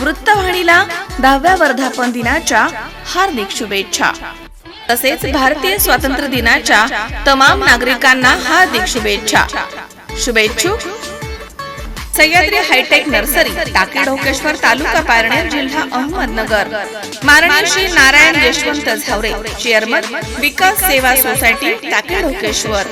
वृत्तवाहिनीला दहाव्या वर्धापन दिनाच्या हार्दिक शुभेच्छा. तसेच भारतीय स्वातंत्र्य दिनाच्या तमाम नागरिकांना हार्दिक शुभेच्छा. शुभेच्छुक. सह्याद्री हायटेक नर्सरी टाके ढोकेश्वर तालुका पारनेर जिल्हा अहमदनगर. मारणाशी श्री नारायण यशवंत झावरे चेअरमन विकास सेवा सोसायटी टाकी ढोकेश्वर.